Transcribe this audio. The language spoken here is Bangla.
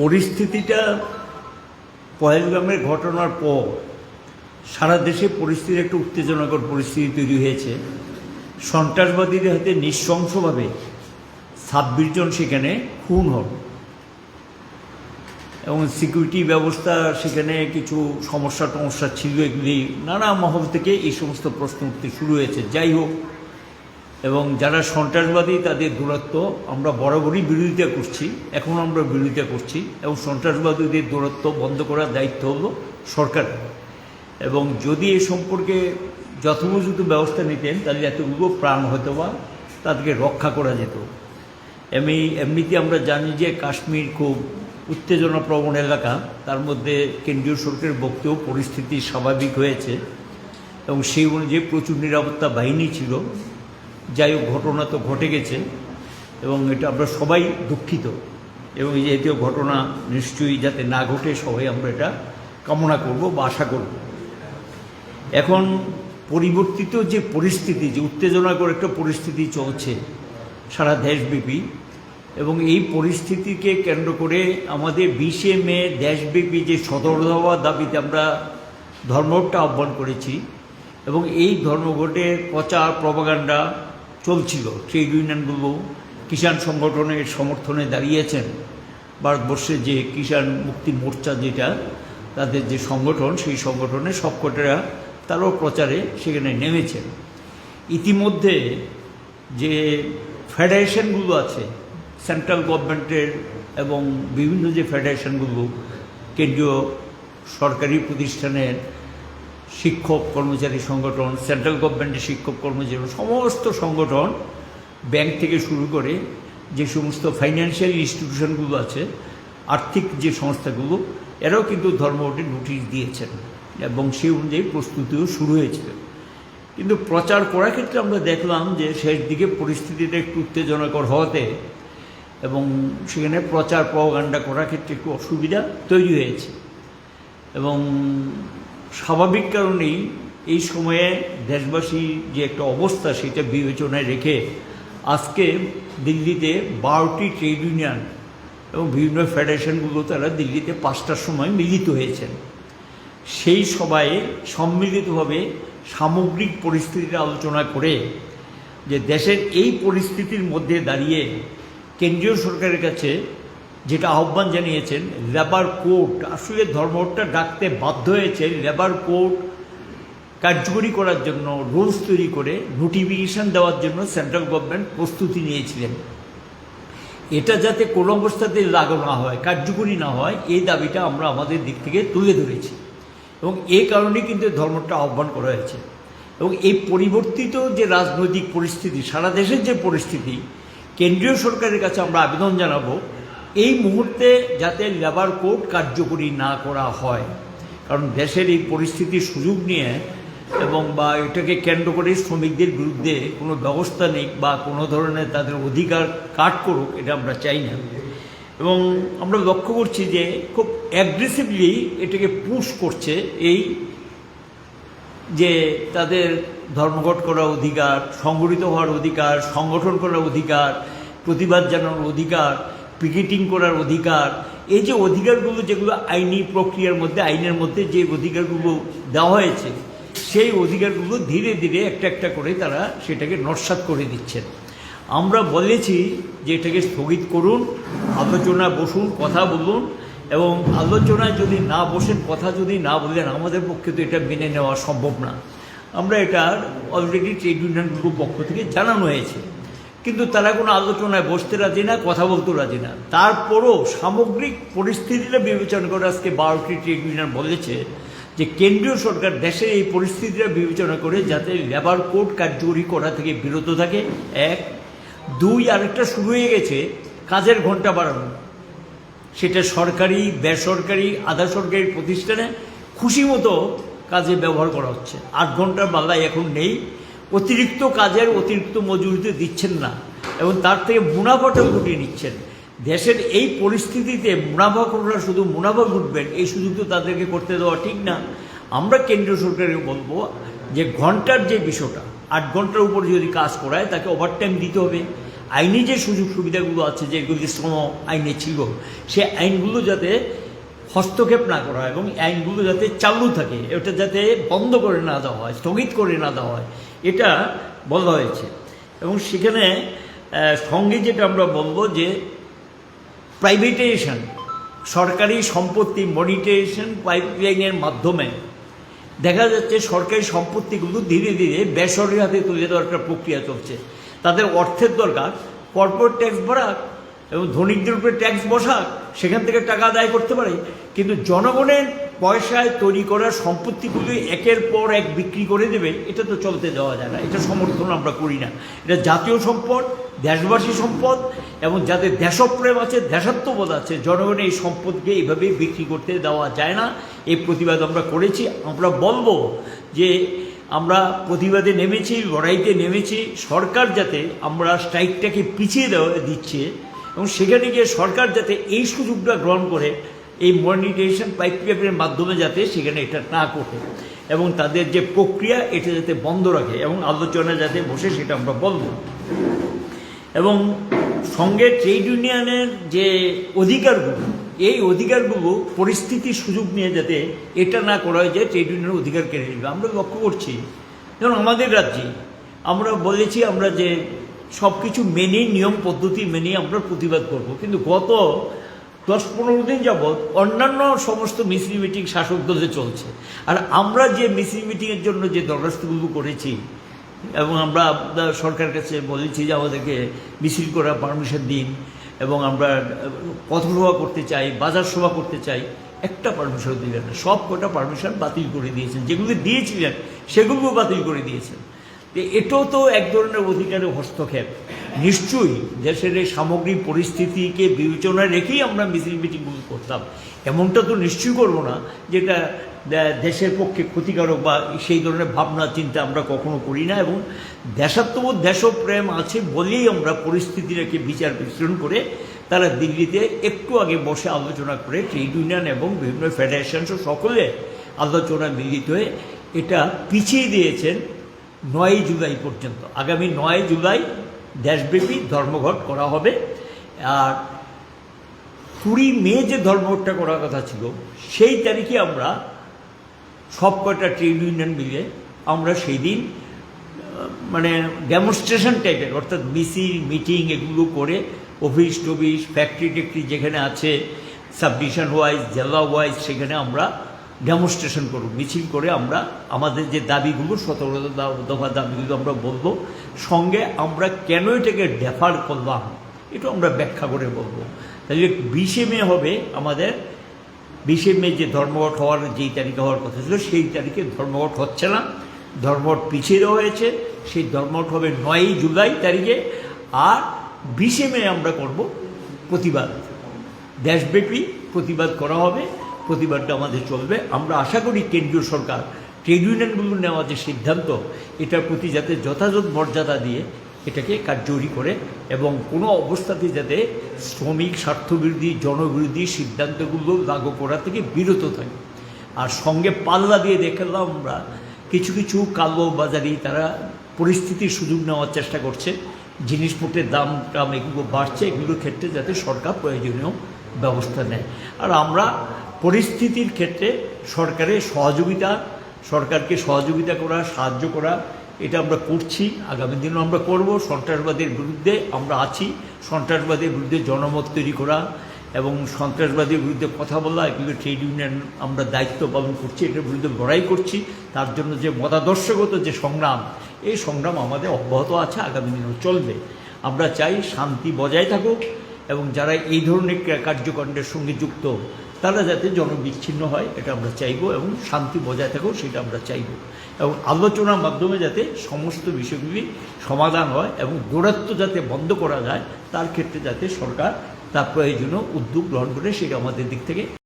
পরিস্থিতিটা পহেলগামের ঘটনার পর সারা দেশে পরিস্থিতি একটা উত্তেজনাকর পরিস্থিতি তৈরি হয়েছে। সন্ত্রাসবাদীদের হাতে নৃশংসভাবে ছাব্বিশ জন সেখানে খুন হন। এবং সিকিউরিটি ব্যবস্থা সেখানে কিছু সমস্যা টমস্যা ছিল এগুলি নানা মহল থেকে এই সমস্ত প্রশ্ন উঠতে শুরু হয়েছে। যাই হোক এবং যারা সন্ত্রাসবাদী, তাদের দূরত্ব আমরা বরাবরই বিরোধিতা করছি। এখন আমরা বিরোধিতা করছি এবং সন্ত্রাসবাদীদের দূরত্ব বন্ধ করার দায়িত্ব হলো সরকার। এবং যদি এ সম্পর্কে যথোপযুক্ত ব্যবস্থা নিতেন, তাহলে এতগুলো প্রাণ হয়তো বা তাদেরকে রক্ষা করা যেত। এমনি, এমনিতে আমরা জানি যে কাশ্মীর খুব উত্তেজনা প্রবণ এলাকা। তার মধ্যে কেন্দ্রীয় সরকারের বক্তব্য পরিস্থিতি স্বাভাবিক হয়েছে এবং সেই অনুযায়ী প্রচুর নিরাপত্তা বাহিনী ছিল। যাই হোক, ঘটনা তো ঘটে গেছে এবং এটা আমরা সবাই দুঃখিত এবং এই জাতীয় ঘটনা নিশ্চয়ই যাতে না ঘটে, সবাই আমরা এটা কামনা করব বা আশা করব। এখন পরিবর্তিত যে পরিস্থিতি, যে উত্তেজনাকর একটা পরিস্থিতি চলছে সারা দেশব্যাপী এবং এই পরিস্থিতিকে কেন্দ্র করে আমাদের বিশে মে দেশব্যাপী যে সদর হওয়ার দাবিতে আমরা ধর্মঘটটা আহ্বান করেছি এবং এই ধর্মঘটের প্রচার, প্রপাগান্ডা চলছিল। ট্রেড ইউনিয়নগুলো কিষাণ সংগঠনের সমর্থনে দাঁড়িয়েছেন। ভারতবর্ষে যে কিষাণ মুক্তি মোর্চা যেটা, তাদের যে সংগঠন, সেই সংগঠনের সবকটারা তারাও প্রচারে সেখানে নেমেছেন। ইতিমধ্যে যে ফেডারেশনগুলো আছে, সেন্ট্রাল গভর্নমেন্টের এবং বিভিন্ন যে ফেডারেশনগুলো, কেন্দ্রীয় সরকারি প্রতিষ্ঠানের শিক্ষক কর্মচারী সংগঠন সেন্ট্রাল গভর্নমেন্টের শিক্ষক কর্মচারী, সমস্ত সংগঠন ব্যাংক থেকে শুরু করে যে সমস্ত ফাইন্যান্সিয়াল ইনস্টিটিউশনগুলো আছে, আর্থিক যে সংস্থাগুলো, এরাও কিন্তু ধর্মঘটের নোটিশ দিয়েছেন এবং সেই অনুযায়ী প্রস্তুতিও শুরু হয়েছিল। কিন্তু প্রচার করার ক্ষেত্রে আমরা দেখলাম যে শেষ দিকে পরিস্থিতিটা একটু উত্তেজনাকর হওয়াতে এবং সেখানে প্রচার প্রগান্ডা করার ক্ষেত্রে একটু অসুবিধা তৈরি হয়েছে। এবং স্বাভাবিক কারণেই এই সময়ে দেশবাসী যে একটা অবস্থা সেটা বিবেচনায় রেখে আজকে দিল্লিতে বারোটি ট্রেড ইউনিয়ন এবং বিভিন্ন ফেডারেশনগুলো তারা দিল্লিতে পাঁচটার সময় মিলিত হয়েছেন। সেই সভায় সম্মিলিতভাবে সামগ্রিক পরিস্থিতির আলোচনা করে যে দেশের এই পরিস্থিতির মধ্যে দাঁড়িয়ে কেন্দ্রীয় সরকারের কাছে যেটা আহ্বান জানিয়েছেন, লেবার কোর্ট, আসলে ধর্মটা ডাকতে বাধ্য হয়েছে লেবার কোর্ট কার্যকরী করার জন্য, রুলস তৈরি করে, নোটিফিকেশন দেওয়ার জন্য সেন্ট্রাল গভর্নমেন্ট প্রস্তুতি নিয়েছিলেন। এটা যাতে কোনো অবস্থাতে লাগু না হয়, কার্যকরী না হয়, এই দাবিটা আমরা আমাদের দিক থেকে তুলে ধরেছি। এবং এই কারণে কিন্তু ধর্মটা আহ্বান করা হয়েছে। এবং এই পরিবর্তিত যে রাজনৈতিক পরিস্থিতি, সারা দেশের যে পরিস্থিতি, কেন্দ্রীয় সরকারের কাছে আমরা আবেদন জানাব এই মুহূর্তে যাতে লেবার কোড কার্যকরী না করা হয়, কারণ দেশের এই পরিস্থিতির সুযোগ নিয়ে এবং বা এটাকে কেন্দ্র করে শ্রমিকদের বিরুদ্ধে কোনো ব্যবস্থা নেই বা কোনো ধরনের তাদের অধিকার কাট করুক, এটা আমরা চাই না। এবং আমরা লক্ষ্য করছি যে খুব অ্যাগ্রেসিভলি এটাকে পুশ করছে এই যে তাদের ধর্মঘট করার অধিকার সংগঠিত হওয়ার অধিকার, সংগঠন করার অধিকার, প্রতিবাদ জানানোর অধিকার পিকেটিং করার অধিকার, এই যে অধিকারগুলো যেগুলো আইনি প্রক্রিয়ার মধ্যে, আইনের মধ্যে যে অধিকারগুলো দেওয়া হয়েছে, সেই অধিকারগুলো ধীরে ধীরে একটা একটা করে তারা সেটাকে নস্বাত করে দিচ্ছেন। আমরা বলেছি যে এটাকে স্থগিত করুন আলোচনা বসুন, কথা বলুন এবং আলোচনায় যদি না বসেন, কথা যদি না বলেন, আমাদের পক্ষে তো এটা মেনে নেওয়া সম্ভব না। আমরা এটা অলরেডি ট্রেড ইউনিয়নগুলোর পক্ষ থেকে জানানো হয়েছে। কিন্তু তারা কোনো আলোচনায় বসতে রাজি না, কথা বলতে রাজি না। তারপরও সামগ্রিক পরিস্থিতিটা বিবেচনা করে আজকে বারোটি ট্রেড ইউনিয়ন বলেছে যে কেন্দ্রীয় সরকার দেশের এই পরিস্থিতিটা বিবেচনা করে যাতে লেবার কোড কার্যকরী করা থেকে বিরত থাকে, এক। দুই, আরেকটা শুরু হয়ে গেছে, কাজের ঘণ্টা বাড়ানো। সেটা সরকারি, বেসরকারি, আধা সরকারি প্রতিষ্ঠানে খুশি মতো কাজে ব্যবহার করা হচ্ছে। আট ঘণ্টার বাংলায় এখন নেই। অতিরিক্ত কাজের অতিরিক্ত মজুরিতে দিচ্ছেন না এবং তার থেকে মুনাফাটাও গুটিয়ে নিচ্ছেন। দেশের এই পরিস্থিতিতে মুনাফা করা শুধু মুনাফা ঘুটবেন, এই সুযোগ তো তাদেরকে করতে দেওয়া ঠিক না। আমরা কেন্দ্রীয় সরকারকে বলব যে ঘণ্টার যে বিষয়টা, আট ঘণ্টার উপর যদি কাজ করায় তাকে ওভারটাইম দিতে হবে। আইনি যে সুযোগ সুবিধাগুলো আছে যেগুলি শ্রম আইনে ছিল, সে আইনগুলো যাতে হস্তক্ষেপ না করা হয় এবং আইনগুলো যাতে চালু থাকে এটা যাতে বন্ধ করে না দেওয়া হয়, স্থগিত করে না দেওয়া হয় এটা বলা হয়েছে। এবং সেখানে সঙ্গে যেটা আমরা বলব যে প্রাইভেটাইজেশন সরকারি সম্পত্তি মনিটাইজেশন পাইপলাইনের মাধ্যমে দেখা যাচ্ছে সরকারি সম্পত্তিগুলো ধীরে ধীরে বেসরকারি হাতে তুলে দেওয়ার একটা প্রক্রিয়া চলছে। তাদের অর্থের দরকার কর্পোরেট ট্যাক্স ভরাক এবং ধনিকদের উপরে ট্যাক্স বসাক, সেখান থেকে টাকা আদায় করতে পারে। কিন্তু জনগণের পয়সায় তৈরি করা সম্পত্তিগুলি একের পর এক বিক্রি করে দেবে, এটা তো চলতে দেওয়া যায় না, এটা সমর্থন আমরা করি না। এটা জাতীয় সম্পদ, দেশবাসী সম্পদ, এবং যাদের দেশপ্রেম আছে, দেশাত্মবোধ আছে জনগণের এই সম্পদকে এইভাবে বিক্রি করতে দেওয়া যায় না। এই প্রতিবাদ আমরা করেছি। আমরা বলব যে আমরা প্রতিবাদে নেমেছি, লড়াইতে নেমেছি। সরকার যাতে আমরা স্ট্রাইকটাকে পিছিয়ে দেওয়া দিচ্ছে, এবং সেখানে গিয়ে সরকার যাতে এই সুযোগটা গ্রহণ করে এই মনিটাইজেশন পাইপের মাধ্যমে যাতে সেখানে এটা না করে এবং তাদের যে প্রক্রিয়া, এটা যাতে বন্ধ রাখে এবং আলোচনা যাতে বসে সেটা আমরা বলব। এবং সঙ্গে ট্রেড ইউনিয়নের যে অধিকারগুলো, এই অধিকারগুলো পরিস্থিতির সুযোগ নিয়ে যাতে এটা না করা হয় যে ট্রেড ইউনিয়নের অধিকার কেড়ে নেবে। আমরা লক্ষ্য করছি যেমন আমাদের রাজ্যে আমরা বলেছি আমরা যে সব কিছু মেনে নিয়ম পদ্ধতি মেনে আমরা প্রতিবাদ করব। কিন্তু গত দশ পনেরো দিন যাবৎ অন্যান্য সমস্ত মিছিল মিটিং শাসক দলে চলছে। আর আমরা যে মিছিল মিটিংয়ের জন্য যে দরখাস্তগুলো করেছি, এবং আমরা সরকারের কাছে বলেছি যে আমাদেরকে মিছিল করার পারমিশন দিন, এবং আমরা পথসভা করতে চাই, বাজার সভা করতে চাই, একটা পারমিশন দিলেন না। সব কটা পারমিশন বাতিল করে দিয়েছেন। যেগুলো দিয়েছিলেন, সেগুলোও বাতিল করে দিয়েছেন। এটাও তো এক ধরনের অধিকারের হস্তক্ষেপ। নিশ্চয়ই দেশের এই সামগ্রিক পরিস্থিতিকে বিবেচনায় রেখেই আমরা মিছিল মিটিংগুলো করতাম। এমনটা তো নিশ্চয়ই করব না, যেটা দেশের পক্ষে ক্ষতিকারক বা সেই ধরনের ভাবনা, চিন্তা আমরা কখনো করি না এবং দেশাত্মবোধ, দেশপ্রেম আছে বলেই আমরা পরিস্থিতিটাকে বিচার বিশ্লেষণ করে তারা দিল্লিতে একটু আগে বসে আলোচনা করে ট্রেড ইউনিয়ন এবং বিভিন্ন ফেডারেশনসও সকলে আলোচনা মিলিত হয়ে এটা পিছিয়ে দিয়েছেন নয় জুলাই পর্যন্ত। আগামী নয় জুলাই দেশব্যাপী ধর্মঘট করা হবে। আর কুড়ি মে যে ধর্মঘটটা করার কথা ছিল, সেই তারিখে আমরা সব কটা ট্রেড ইউনিয়ন মিলে আমরা সেই দিন মানে ডেমনস্ট্রেশন টাইপের অর্থাৎ মিছিল মিটিং এগুলো করে অফিস টফিস ফ্যাক্টরি ট্যাক্টরি যেখানে আছে সাবডিভিশন ওয়াইজ জেলা ওয়াইজ সেখানে আমরা ডেমনস্ট্রেশন করুক, মিছিল করে আমরা আমাদের যে দাবিগুলো সতর্কতা দফা দাবিগুলো আমরা বলব, সঙ্গে আমরা কেন এটাকে ডেফার করলাম এটা আমরা ব্যাখ্যা করে বলব। তাহলে বিশে মে হবে আমাদের, বিশে মে যে ধর্মঘট হওয়ার যেই তারিখে হওয়ার কথা ছিল, সেই তারিখে ধর্মঘট হচ্ছে না, ধর্মঘট পিছিয়ে দেওয়া হয়েছে, সেই ধর্মঘট হবে নয়ই জুলাই তারিখে, আর বিশে মে আমরা করব প্রতিবাদ। দেশব্যাপী প্রতিবাদ করা হবে। প্রতিবাদটা আমাদের চলবে। আমরা আশা করি কেন্দ্রীয় সরকার, ট্রেড ইউনিয়নগুলো নেওয়া যে সিদ্ধান্ত, এটার প্রতি যাতে যথাযথ মর্যাদা দিয়ে এটাকে কার্যকরী করে এবং কোনো অবস্থাতে যাতে শ্রমিক, স্বার্থবিরোধী, জনবিরোধী সিদ্ধান্তগুলো লাগু করা থেকে বিরত থাকে। আর সঙ্গে পাল্লা দিয়ে দেখলাম আমরা, কিছু কিছু কালো বাজারি তারা পরিস্থিতির সুযোগ নেওয়ার চেষ্টা করছে। জিনিসপত্রের দাম টাম এগুলো বাড়ছে, এগুলোর ক্ষেত্রে যাতে সরকার প্রয়োজনীয় ব্যবস্থা নেয়। আর আমরা পরিস্থিতির ক্ষেত্রে সরকারের সহযোগিতা, সরকারকে সহযোগিতা করা, সাহায্য করা, এটা আমরা করছি, আগামী দিনও আমরা করব। সন্ত্রাসবাদের বিরুদ্ধে আমরা আছি। সন্ত্রাসবাদের বিরুদ্ধে জনমত তৈরি করা এবং সন্ত্রাসবাদের বিরুদ্ধে কথা বলা, এগুলো ট্রেড ইউনিয়ন আমরা দায়িত্ব পালন করছি, এটার বিরুদ্ধে লড়াই করছি। তার জন্য যে মতাদর্শগত যে সংগ্রাম, এই সংগ্রাম আমাদের অব্যাহত আছে, আগামী দিনেও চলবে। আমরা চাই শান্তি বজায় থাকুক। এবং যারা এই ধরনের ক্রিয়া- কার্যকাণ্ডের সঙ্গে যুক্ত, তারা যাতে জনবিচ্ছিন্ন হয়, এটা আমরা চাইব এবং শান্তি বজায় থাকুক সেটা আমরা চাইব। এবং আলোচনার মাধ্যমে যাতে সমস্ত বিষয়গুলি সমাধান হয় এবং দৌরাত্ম যাতে বন্ধ করা যায়, তার ক্ষেত্রে যাতে সরকার তার প্রয়োজনীয় উদ্যোগ গ্রহণ করে, সেটা আমাদের দিক থেকে